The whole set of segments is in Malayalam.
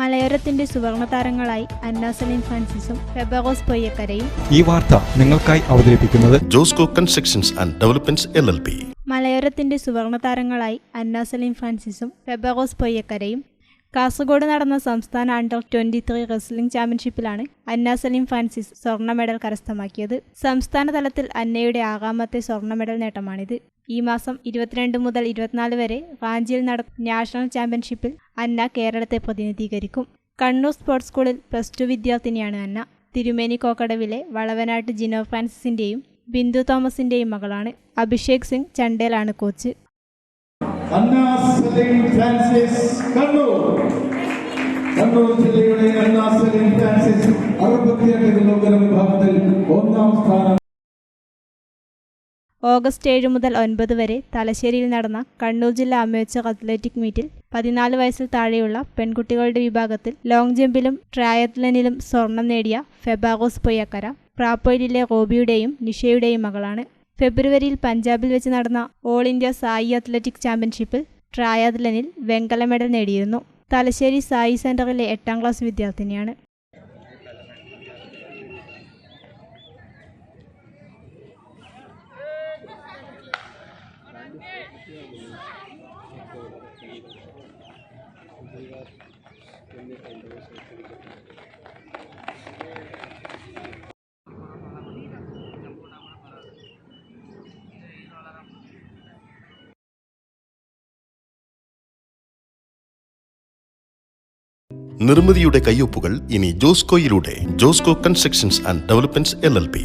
മലയോരത്തിന്റെ സുവർണ താരങ്ങളായി അന്നാസലിൻ ഫ്രാൻസിസും ഫെബറോസ് പൊയ്യക്കരയും ഈ വാർത്ത നിങ്ങൾക്കായി അവതരിപ്പിക്കുന്നത് Josco constructions and developments L L P. മലയോരത്തിന്റെ സുവർണ താരങ്ങളായി അന്നാസലിൻ ഫ്രാൻസിസും ഫെബറോസ് പൊയ്യക്കരയും. കാസർഗോഡ് നടന്ന സംസ്ഥാന അണ്ടർ ട്വന്റി ത്രീ റെസ്ലിംഗ് ചാമ്പ്യൻഷിപ്പിലാണ് അന്ന സലീം ഫ്രാൻസിസ് സ്വർണ മെഡൽ കരസ്ഥമാക്കിയത്. സംസ്ഥാന തലത്തിൽ അന്നയുടെ ആറാമത്തെ സ്വർണ മെഡൽ നേട്ടമാണിത്. ഈ മാസം ഇരുപത്തിരണ്ട് മുതൽ ഇരുപത്തിനാല് വരെ റാഞ്ചിയിൽ നടക്കുന്ന നാഷണൽ ചാമ്പ്യൻഷിപ്പിൽ അന്ന കേരളത്തെ പ്രതിനിധീകരിക്കും. കണ്ണൂർ സ്പോർട്സ് സ്കൂളിൽ പ്ലസ് ടു വിദ്യാർത്ഥിനിയാണ് അന്ന. തിരുമേനി കോക്കടവിലെ വളവനാട്ട് ജിനോ ഫ്രാൻസിസിന്റെയും ബിന്ദു തോമസിന്റെയും മകളാണ്. അഭിഷേക് സിംഗ് ചണ്ടേലാണ് കോച്ച്. കണ്ണൂർ. ജില്ലയുടെ അറുപത്തിയെട്ട് കിലോഗ്രാം വിഭാഗത്തിൽ ഓഗസ്റ്റ് ഏഴ് മുതൽ ഒൻപത് വരെ തലശ്ശേരിയിൽ നടന്ന കണ്ണൂർ ജില്ലാ അമേച്ചർ അത്ലറ്റിക് മീറ്റിൽ പതിനാല് വയസ്സിൽ താഴെയുള്ള പെൺകുട്ടികളുടെ വിഭാഗത്തിൽ ലോങ് ജമ്പിലും ട്രയത്ലനിലും സ്വർണം നേടിയ ഫെബാഗോസ് പൊയ്യക്കര പ്രാപ്പോയിലെ റോബിയുടെയും നിഷയുടെയും മകളാണ്. ഫെബ്രുവരിയിൽ പഞ്ചാബിൽ വെച്ച് നടന്ന ഓൾ ഇന്ത്യ സായി അത്ലറ്റിക് ചാമ്പ്യൻഷിപ്പിൽ ട്രയാത്ലനിൽ വെങ്കല മെഡൽ നേടിയിരുന്നു. തലശ്ശേരി സായി സെന്ററിലെ എട്ടാം ക്ലാസ് വിദ്യാർത്ഥിനിയാണ്. നിർമ്മിതിയുടെ കയ്യൊപ്പുകൾ ഇനി ജോസ്കോയിലൂടെ Josco constructions and developments L L P.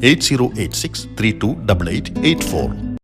8086 328884.